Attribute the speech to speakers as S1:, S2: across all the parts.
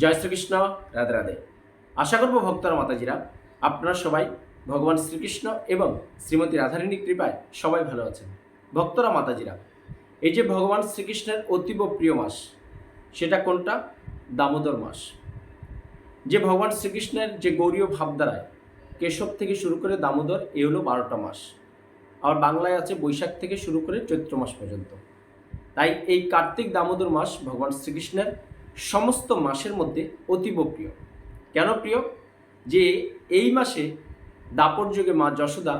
S1: জয় শ্রীকৃষ্ণ রাধে রাধে আশা করব ভক্তরা মাতাজিরা আপনারা সবাই ভগবান শ্রীকৃষ্ণ এবং শ্রীমতী রাধারিণী কৃপায় সবাই ভালো আছেন ভক্তরা মাতাজিরা এই যে ভগবান শ্রীকৃষ্ণের অতীব প্রিয় মাস সেটা কোনটা দামোদর মাস যে ভগবান শ্রীকৃষ্ণের যে গৌরীয় ভাবধারায় কেশব থেকে শুরু করে দামোদর এ হলো বারোটা মাস আবার বাংলায় আছে বৈশাখ থেকে শুরু করে চৈত্র মাস পর্যন্ত তাই এই কার্তিক দামোদর মাস ভগবান শ্রীকৃষ্ণের সমস্ত মাসের মধ্যে অতীব প্রিয় কেন প্রিয় যে এই মাসে দাপর যুগে মা যশোদা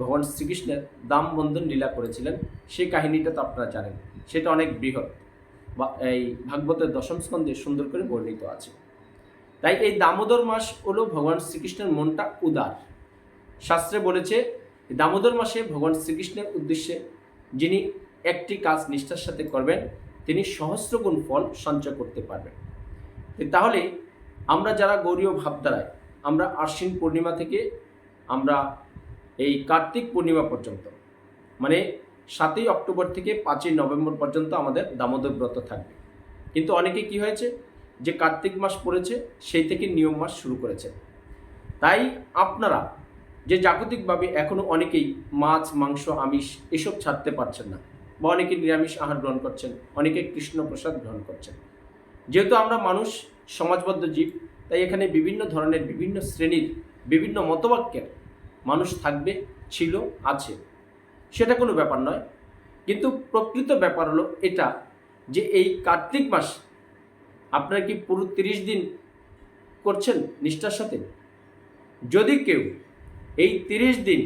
S1: ভগবান শ্রীকৃষ্ণের দামবন্ধন লীলা করেছিলেন সেই কাহিনীটা তো আপনারা জানেন সেটা অনেক বৃহৎ বা এই ভাগবতের দশম স্কন্ধে সুন্দর করে বর্ণিত আছে তাই এই দামোদর মাস হলো ভগবান শ্রীকৃষ্ণের মনটা উদার শাস্ত্রে বলেছে দামোদর মাসে ভগবান শ্রীকৃষ্ণের উদ্দেশ্যে যিনি একটি কাজ নিষ্ঠার সাথে করবেন তিনি সহস্রগুণ ফল সঞ্চয় করতে পারবেন তাহলে আমরা যারা গৌরীয় ভাবধারায় আমরা আশ্বিন পূর্ণিমা থেকে আমরা এই কার্তিক পূর্ণিমা পর্যন্ত মানে সাতই অক্টোবর থেকে পাঁচই নভেম্বর পর্যন্ত আমাদের দামোদর ব্রত থাকবে কিন্তু অনেকে কি হয়েছে যে কার্তিক মাস পড়েছে সেই থেকে নিয়ম মাস শুরু করেছে তাই আপনারা যে জাগতিকভাবে এখনও অনেকেই মাছ মাংস আমিষ এসব ছাড়তে পারছেন না বা অনেকে নিরামিষ আহার গ্রহণ করছেন অনেকে কৃষ্ণপ্রসাদ গ্রহণ করছেন যেহেতু আমরা মানুষ সমাজবদ্ধ জীব তাই এখানে বিভিন্ন ধরনের বিভিন্ন শ্রেণীর বিভিন্ন মতবাক্যের মানুষ থাকবে ছিল আছে সেটা কোনো ব্যাপার নয় কিন্তু প্রকৃত ব্যাপার হলো এটা যে এই কার্তিক মাস আপনারা কি পুরো তিরিশ দিন করছেন নিষ্ঠার সাথে যদি কেউ এই তিরিশ দিন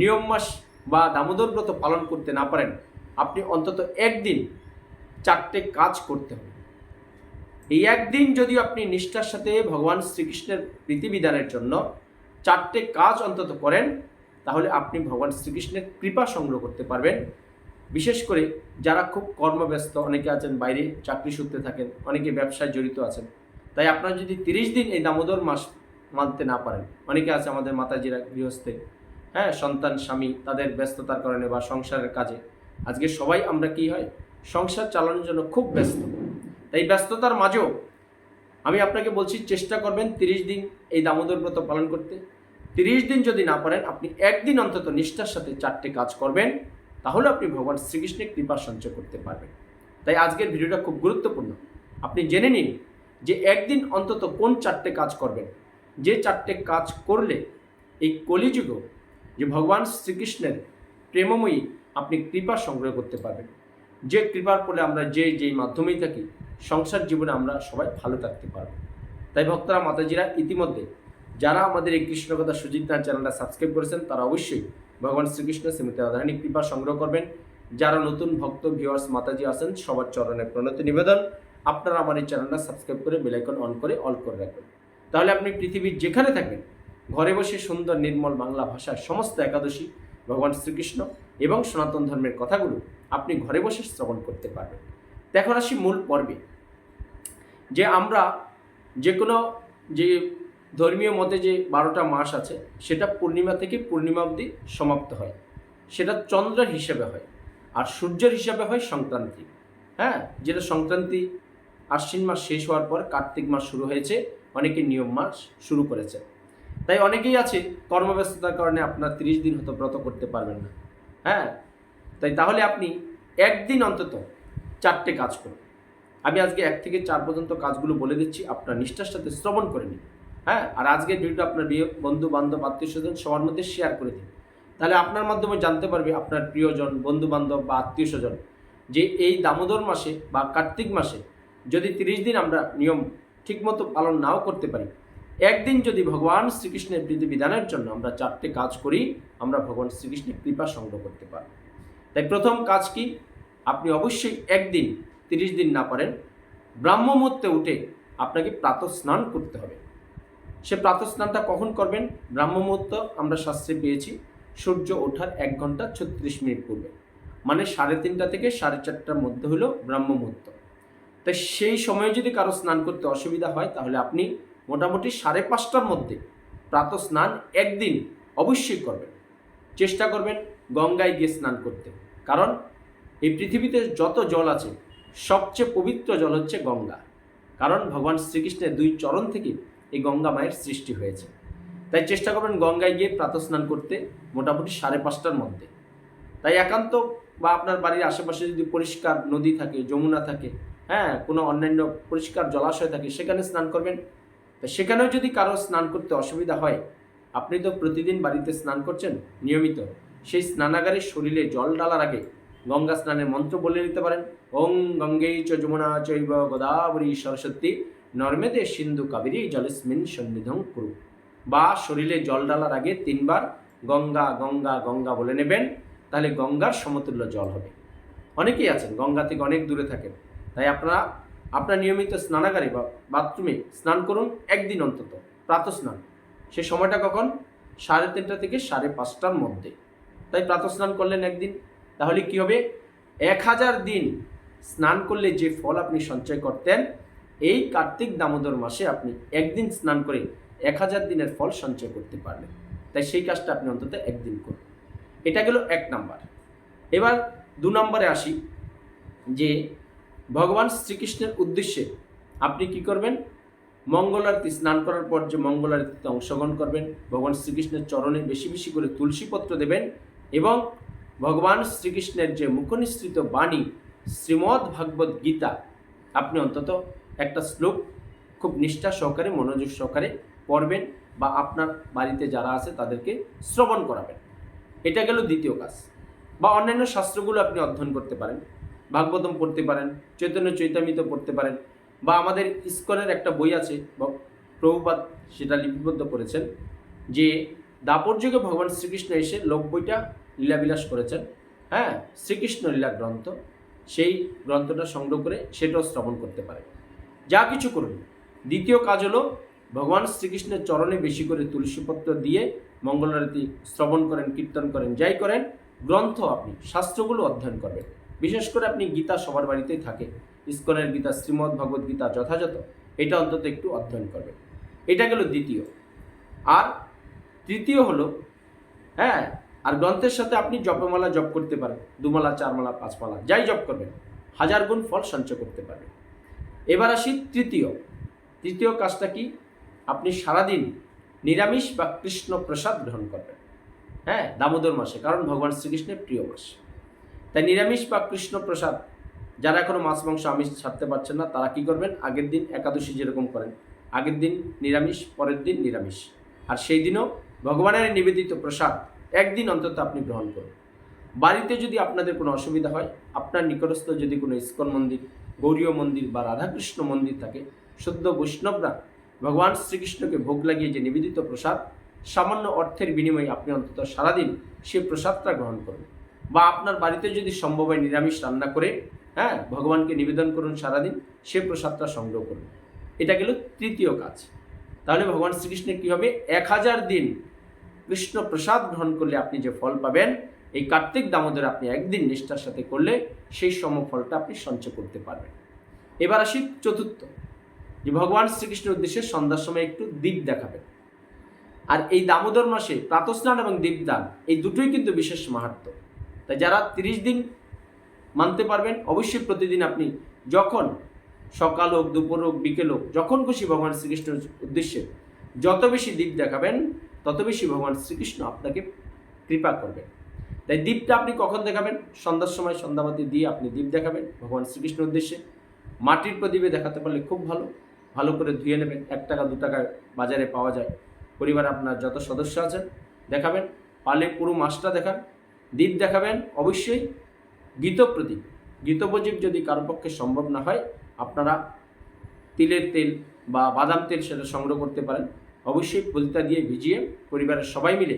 S1: নিয়ম মাস বা দামোদর ব্রত পালন করতে না পারেন আপনি অন্তত একদিন চারটে কাজ করতে হবে এই একদিন যদি আপনি নিষ্ঠার সাথে ভগবান শ্রীকৃষ্ণের প্রীতিবিধানের জন্য চারটে কাজ অন্তত করেন তাহলে আপনি ভগবান শ্রীকৃষ্ণের কৃপা সংগ্রহ করতে পারবেন বিশেষ করে যারা খুব কর্মব্যস্ত অনেকে আছেন বাইরে চাকরি সূত্রে থাকেন অনেকে ব্যবসায় জড়িত আছেন তাই আপনার যদি তিরিশ দিন এই দামোদর মাস মানতে না পারেন অনেকে আছে আমাদের মাতাজিরা গৃহস্থে হ্যাঁ সন্তান স্বামী তাদের ব্যস্ততার কারণে বা সংসারের কাজে আজকে সবাই আমরা কি হয় সংসার চালানোর জন্য খুব ব্যস্ত তাই ব্যস্ততার মাঝেও আমি আপনাকে বলছি চেষ্টা করবেন তিরিশ দিন এই দামোদর ব্রত পালন করতে তিরিশ দিন যদি না পারেন আপনি একদিন অন্তত নিষ্ঠার সাথে চারটে কাজ করবেন তাহলে আপনি ভগবান শ্রীকৃষ্ণের কৃপা সঞ্চয় করতে পারবেন তাই আজকের ভিডিওটা খুব গুরুত্বপূর্ণ আপনি জেনে নিন যে একদিন অন্তত কোন চারটে কাজ করবেন যে চারটে কাজ করলে এই কলিযুগ যে ভগবান শ্রীকৃষ্ণের প্রেমময়ী আপনি কৃপা সংগ্রহ করতে পারবেন যে কৃপার ফলে আমরা যে যেই মাধ্যমেই থাকি সংসার জীবনে আমরা সবাই ভালো থাকতে পারব তাই ভক্তরা মাতাজিরা ইতিমধ্যে যারা আমাদের এই কৃষ্ণকথা সুজিত চ্যানেলটা সাবস্ক্রাইব করেছেন তারা অবশ্যই ভগবান শ্রীকৃষ্ণ শ্রীমতী রাধারানী কৃপা সংগ্রহ করবেন যারা নতুন ভক্ত ভিওয়ার্স মাতাজি আছেন সবার চরণে প্রণতি নিবেদন আপনারা আমার এই চ্যানেলটা সাবস্ক্রাইব করে বেলাইকন অন করে অল করে রাখবেন তাহলে আপনি পৃথিবীর যেখানে থাকবেন ঘরে বসে সুন্দর নির্মল বাংলা ভাষায় সমস্ত একাদশী ভগবান শ্রীকৃষ্ণ এবং সনাতন ধর্মের কথাগুলো আপনি ঘরে বসে শ্রবণ করতে পারবেন এখন আসি মূল পর্বে যে আমরা যে কোনো যে ধর্মীয় মতে যে বারোটা মাস আছে সেটা পূর্ণিমা থেকে পূর্ণিমা অবধি সমাপ্ত হয় সেটা চন্দ্রের হিসাবে হয় আর সূর্যের হিসাবে হয় সংক্রান্তি হ্যাঁ যেটা সংক্রান্তি আশ্বিন মাস শেষ হওয়ার পর কার্তিক মাস শুরু হয়েছে অনেকে নিয়ম মাস শুরু করেছে তাই অনেকেই আছে কর্মব্যস্ততার কারণে আপনার তিরিশ দিন হতো ব্রত করতে পারবেন না হ্যাঁ তাই তাহলে আপনি একদিন অন্তত চারটে কাজ করুন আমি আজকে এক থেকে চার পর্যন্ত কাজগুলো বলে দিচ্ছি আপনার নিষ্ঠার সাথে শ্রবণ করে নিন হ্যাঁ আর আজকে ভিডিওটা আপনার প্রিয় বন্ধু বান্ধব আত্মীয় স্বজন সবার মধ্যে শেয়ার করে দিন তাহলে আপনার মাধ্যমে জানতে পারবে আপনার প্রিয়জন বন্ধু বান্ধব বা আত্মীয় স্বজন যে এই দামোদর মাসে বা কার্তিক মাসে যদি তিরিশ দিন আমরা নিয়ম ঠিকমতো পালন নাও করতে পারি একদিন যদি ভগবান শ্রীকৃষ্ণের বিধানের জন্য আমরা চারটে কাজ করি আমরা ভগবান শ্রীকৃষ্ণের কৃপা সংগ্রহ করতে পারি তাই প্রথম কাজ কি আপনি অবশ্যই একদিন তিরিশ দিন না পারেন ব্রাহ্ম মুহূর্তে উঠে আপনাকে প্রাতঃ স্নান করতে হবে সে প্রাতঃ স্নানটা কখন করবেন ব্রাহ্ম মুহূর্ত আমরা শাস্ত্রে পেয়েছি সূর্য ওঠার এক ঘন্টা ছত্রিশ মিনিট পূর্বে মানে সাড়ে তিনটা থেকে সাড়ে চারটার মধ্যে হলো ব্রাহ্ম মুহূর্ত তাই সেই সময়ে যদি কারো স্নান করতে অসুবিধা হয় তাহলে আপনি মোটামুটি সাড়ে পাঁচটার মধ্যে প্রাতঃ স্নান একদিন অবশ্যই করবেন চেষ্টা করবেন গঙ্গায় গিয়ে স্নান করতে কারণ এই পৃথিবীতে যত জল আছে সবচেয়ে পবিত্র জল হচ্ছে গঙ্গা কারণ ভগবান শ্রীকৃষ্ণের দুই চরণ থেকে এই গঙ্গা মায়ের সৃষ্টি হয়েছে তাই চেষ্টা করবেন গঙ্গায় গিয়ে প্রাত স্নান করতে মোটামুটি সাড়ে পাঁচটার মধ্যে তাই একান্ত বা আপনার বাড়ির আশেপাশে যদি পরিষ্কার নদী থাকে যমুনা থাকে হ্যাঁ কোনো অন্যান্য পরিষ্কার জলাশয় থাকে সেখানে স্নান করবেন তা সেখানেও যদি কারো স্নান করতে অসুবিধা হয় আপনি তো প্রতিদিন বাড়িতে স্নান করছেন নিয়মিত সেই স্নানাগারে শরীরে জল ডালার আগে গঙ্গা স্নানের মন্ত্র বলে নিতে পারেন ওং গঙ্গেই চ যমুনা চৈব গোদাবরী সরস্বতী নর্মেদে সিন্ধু কাবেরী জলস্মিন সন্নিধং কুরু বা শরীরে জল ডালার আগে তিনবার গঙ্গা গঙ্গা গঙ্গা বলে নেবেন তাহলে গঙ্গার সমতুল্য জল হবে অনেকেই আছেন গঙ্গা থেকে অনেক দূরে থাকেন তাই আপনারা আপনার নিয়মিত স্নানাগারে বা বাথরুমে স্নান করুন একদিন অন্তত প্রাত স্নান সে সময়টা কখন সাড়ে তিনটা থেকে সাড়ে পাঁচটার মধ্যে তাই প্রাত স্নান করলেন একদিন তাহলে কি হবে এক হাজার দিন স্নান করলে যে ফল আপনি সঞ্চয় করতেন এই কার্তিক দামোদর মাসে আপনি একদিন স্নান করে এক হাজার দিনের ফল সঞ্চয় করতে পারবেন তাই সেই কাজটা আপনি অন্তত একদিন করুন এটা গেল এক নাম্বার এবার দু নম্বরে আসি যে ভগবান শ্রীকৃষ্ণের উদ্দেশ্যে আপনি কি করবেন মঙ্গল আরতি স্নান করার পর যে আরতিতে অংশগ্রহণ করবেন ভগবান শ্রীকৃষ্ণের চরণে বেশি বেশি করে তুলসীপত্র দেবেন এবং ভগবান শ্রীকৃষ্ণের যে মুখনিসৃত বাণী শ্রীমদ্ ভাগবত গীতা আপনি অন্তত একটা শ্লোক খুব নিষ্ঠা সহকারে মনোযোগ সহকারে পড়বেন বা আপনার বাড়িতে যারা আছে তাদেরকে শ্রবণ করাবেন এটা গেল দ্বিতীয় কাজ বা অন্যান্য শাস্ত্রগুলো আপনি অধ্যয়ন করতে পারেন ভাগবতম পড়তে পারেন চৈতন্য চৈতামিত পড়তে পারেন বা আমাদের ইস্কনের একটা বই আছে প্রভুপাত সেটা লিপিবদ্ধ করেছেন যে দাপর যুগে ভগবান শ্রীকৃষ্ণ এসে লোক বইটা লীলাবিলাস করেছেন হ্যাঁ শ্রীকৃষ্ণ লীলা গ্রন্থ সেই গ্রন্থটা সংগ্রহ করে সেটাও শ্রবণ করতে পারে যা কিছু করুন দ্বিতীয় কাজ হলো ভগবান শ্রীকৃষ্ণের চরণে বেশি করে তুলসীপত্র দিয়ে মঙ্গলারতি শ্রবণ করেন কীর্তন করেন যাই করেন গ্রন্থ আপনি শাস্ত্রগুলো অধ্যয়ন করবেন বিশেষ করে আপনি গীতা সবার বাড়িতেই থাকে ইস্কনের গীতা শ্রীমদ্ ভগবদ গীতা যথাযথ এটা অন্তত একটু অধ্যয়ন করবেন এটা গেল দ্বিতীয় আর তৃতীয় হলো হ্যাঁ আর গ্রন্থের সাথে আপনি জপমালা জপ করতে পারেন দুমালা চারমালা পাঁচমালা যাই জপ করবেন হাজার গুণ ফল সঞ্চয় করতে পারবেন এবার আসি তৃতীয় তৃতীয় কাজটা কি আপনি সারাদিন নিরামিষ বা কৃষ্ণ প্রসাদ গ্রহণ করবেন হ্যাঁ দামোদর মাসে কারণ ভগবান শ্রীকৃষ্ণের প্রিয় মাস তাই নিরামিষ বা কৃষ্ণ প্রসাদ যারা এখনও মাছ মাংস আমিষ ছাড়তে পারছেন না তারা কি করবেন আগের দিন একাদশী যেরকম করেন আগের দিন নিরামিষ পরের দিন নিরামিষ আর সেই দিনও ভগবানের নিবেদিত প্রসাদ একদিন অন্তত আপনি গ্রহণ করুন বাড়িতে যদি আপনাদের কোনো অসুবিধা হয় আপনার নিকটস্থ যদি কোনো ইস্কন মন্দির গৌরীয় মন্দির বা রাধাকৃষ্ণ মন্দির থাকে শুদ্ধ বৈষ্ণবরা ভগবান শ্রীকৃষ্ণকে ভোগ লাগিয়ে যে নিবেদিত প্রসাদ সামান্য অর্থের বিনিময়ে আপনি অন্তত সারাদিন সেই প্রসাদটা গ্রহণ করুন বা আপনার বাড়িতে যদি সম্ভব হয় নিরামিষ রান্না করে হ্যাঁ ভগবানকে নিবেদন করুন সারাদিন সে প্রসাদটা সংগ্রহ করুন এটা গেল তৃতীয় কাজ তাহলে ভগবান শ্রীকৃষ্ণের কী হবে এক হাজার দিন কৃষ্ণ প্রসাদ গ্রহণ করলে আপনি যে ফল পাবেন এই কার্তিক দামোদর আপনি একদিন নিষ্ঠার সাথে করলে সেই সম ফলটা আপনি সঞ্চয় করতে পারবেন এবার আসি চতুর্থ যে ভগবান শ্রীকৃষ্ণের উদ্দেশ্যে সন্ধ্যার সময় একটু দ্বীপ দেখাবেন আর এই দামোদর মাসে প্রাতস্নান এবং দ্বীপদান এই দুটোই কিন্তু বিশেষ মাহাত্ম তাই যারা তিরিশ দিন মানতে পারবেন অবশ্যই প্রতিদিন আপনি যখন সকাল হোক দুপুর হোক বিকেল হোক যখন খুশি ভগবান শ্রীকৃষ্ণের উদ্দেশ্যে যত বেশি দ্বীপ দেখাবেন তত বেশি ভগবান শ্রীকৃষ্ণ আপনাকে কৃপা করবেন তাই দ্বীপটা আপনি কখন দেখাবেন সন্ধ্যার সময় সন্ধ্যাবাতি দিয়ে আপনি দ্বীপ দেখাবেন ভগবান শ্রীকৃষ্ণের উদ্দেশ্যে মাটির প্রদীপে দেখাতে পারলে খুব ভালো ভালো করে ধুয়ে নেবেন এক টাকা দু টাকা বাজারে পাওয়া যায় পরিবারে আপনার যত সদস্য আছেন দেখাবেন পালে পুরো মাসটা দেখান দ্বীপ দেখাবেন অবশ্যই গীতপ্রদীপ গীতপ্রদীপ যদি কারোর পক্ষে সম্ভব না হয় আপনারা তিলের তেল বা বাদাম তেল সেটা সংগ্রহ করতে পারেন অবশ্যই ফুলতা দিয়ে ভিজিয়ে পরিবারের সবাই মিলে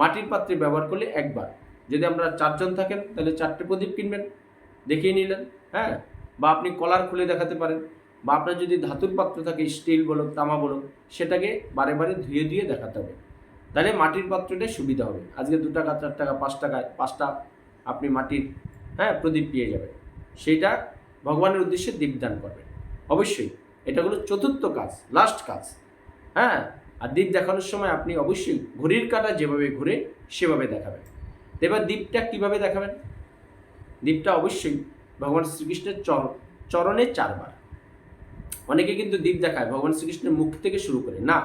S1: মাটির পাত্রে ব্যবহার করলে একবার যদি আপনারা চারজন থাকেন তাহলে চারটে প্রদীপ কিনবেন দেখিয়ে নিলেন হ্যাঁ বা আপনি কলার খুলে দেখাতে পারেন বা আপনার যদি ধাতুর পাত্র থাকে স্টিল বলো তামা বলো সেটাকে বারে বারে ধুয়ে ধুয়ে দেখাতে হবে তাহলে মাটির পাত্রটাই সুবিধা হবে আজকে দু টাকা চার টাকা পাঁচ টাকায় পাঁচটা আপনি মাটির হ্যাঁ প্রদীপ পেয়ে যাবেন সেটা ভগবানের উদ্দেশ্যে দীপদান করবেন অবশ্যই এটা হলো চতুর্থ কাজ লাস্ট কাজ হ্যাঁ আর দ্বীপ দেখানোর সময় আপনি অবশ্যই ঘড়ির কাটা যেভাবে ঘুরে সেভাবে দেখাবেন এবার দ্বীপটা কিভাবে দেখাবেন দ্বীপটা অবশ্যই ভগবান শ্রীকৃষ্ণের চর চরণে চারবার অনেকে কিন্তু দ্বীপ দেখায় ভগবান শ্রীকৃষ্ণের মুখ থেকে শুরু করে না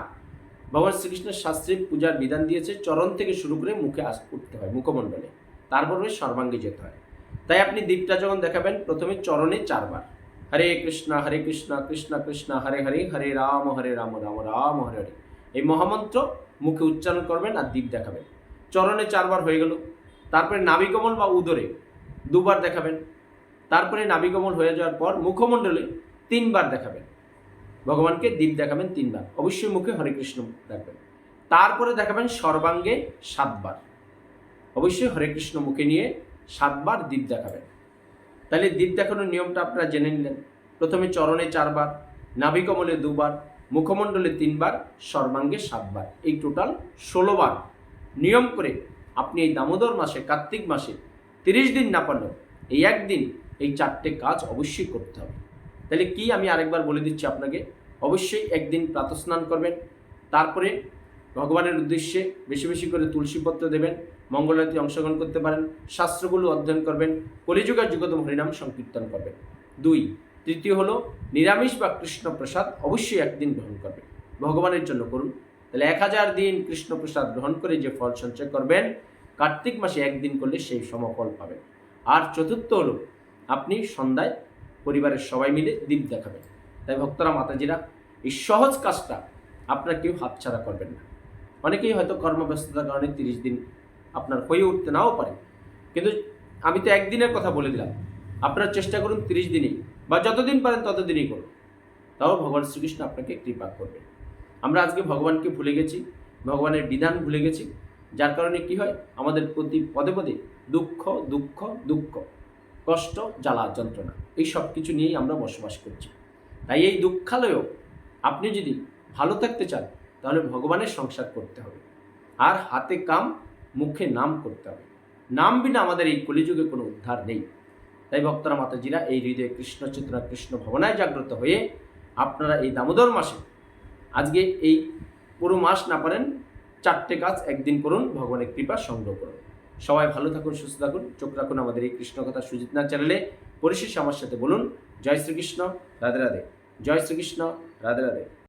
S1: ভগবান শ্রীকৃষ্ণের শাস্ত্রে পূজার বিধান দিয়েছে চরণ থেকে শুরু করে মুখে আস উঠতে হয় মুখমণ্ডলে তারপরে সর্বাঙ্গে যেতে হয় তাই আপনি দ্বীপটা যখন দেখাবেন প্রথমে চরণে চারবার হরে কৃষ্ণ হরে কৃষ্ণ কৃষ্ণ কৃষ্ণ হরে হরে হরে রাম হরে রাম রাম রাম হরে হরে এই মহামন্ত্র মুখে উচ্চারণ করবেন আর দীপ দেখাবেন চরণে চারবার হয়ে গেল তারপরে নাভিকমল বা উদরে দুবার দেখাবেন তারপরে নাভিকমল হয়ে যাওয়ার পর মুখমণ্ডলে তিনবার দেখাবেন ভগবানকে দীপ দেখাবেন তিনবার অবশ্যই মুখে হরে কৃষ্ণ দেখবেন তারপরে দেখাবেন সর্বাঙ্গে সাতবার অবশ্যই হরে কৃষ্ণ মুখে নিয়ে সাতবার দ্বীপ দেখাবেন তাহলে দ্বীপ দেখানোর নিয়মটা আপনারা জেনে নিলেন প্রথমে চরণে চারবার নাভিকমলে দুবার মুখমণ্ডলে তিনবার সর্বাঙ্গে সাতবার এই টোটাল ষোলোবার নিয়ম করে আপনি এই দামোদর মাসে কার্তিক মাসে তিরিশ দিন না পারলেও এই একদিন এই চারটে কাজ অবশ্যই করতে হবে তাহলে কি আমি আরেকবার বলে দিচ্ছি আপনাকে অবশ্যই একদিন প্রাতঃস্নান করবেন তারপরে ভগবানের উদ্দেশ্যে বেশি বেশি করে তুলসীপত্র দেবেন মঙ্গলারতি অংশগ্রহণ করতে পারেন শাস্ত্রগুলো অধ্যয়ন করবেন কলিযুগের যুগতম হরিনাম সংকীর্তন করবেন দুই তৃতীয় হলো নিরামিষ বা কৃষ্ণ প্রসাদ অবশ্যই একদিন গ্রহণ করবেন ভগবানের জন্য করুন তাহলে এক হাজার দিন কৃষ্ণপ্রসাদ গ্রহণ করে যে ফল সঞ্চয় করবেন কার্তিক মাসে একদিন করলে সেই সমফল পাবেন আর চতুর্থ হলো আপনি সন্ধ্যায় পরিবারের সবাই মিলে দ্বীপ দেখাবেন তাই ভক্তরা মাতাজিরা এই সহজ কাজটা আপনার কেউ হাতছাড়া করবেন না অনেকেই হয়তো কর্মব্যস্ততার কারণে তিরিশ দিন আপনার হয়ে উঠতে নাও পারে কিন্তু আমি তো একদিনের কথা বলে দিলাম আপনারা চেষ্টা করুন তিরিশ দিনেই বা যতদিন পারেন ততদিনই করুন তাও ভগবান শ্রীকৃষ্ণ আপনাকে কৃপা করবে আমরা আজকে ভগবানকে ভুলে গেছি ভগবানের বিধান ভুলে গেছি যার কারণে কি হয় আমাদের প্রতি পদে পদে দুঃখ দুঃখ দুঃখ কষ্ট জ্বালা যন্ত্রণা এই সব কিছু নিয়েই আমরা বসবাস করছি তাই এই দুঃখালয়েও আপনি যদি ভালো থাকতে চান তাহলে ভগবানের সংসার করতে হবে আর হাতে কাম মুখে নাম করতে হবে নাম বিনা আমাদের এই কলিযুগে কোনো উদ্ধার নেই তাই ভক্তরা মাতাজিরা এই হৃদয়ে কৃষ্ণ চেতনা কৃষ্ণ ভবনায় জাগ্রত হয়ে আপনারা এই দামোদর মাসে আজকে এই পুরো মাস না পারেন চারটে কাজ একদিন করুন ভগবানের কৃপা সংগ্রহ করুন সবাই ভালো থাকুন সুস্থ থাকুন চোখ রাখুন আমাদের এই কৃষ্ণ কথা না চ্যানেলে পরিশেষে আমার সাথে বলুন জয় শ্রীকৃষ্ণ রাধে রাধে জয় শ্রীকৃষ্ণ রাধে রাধে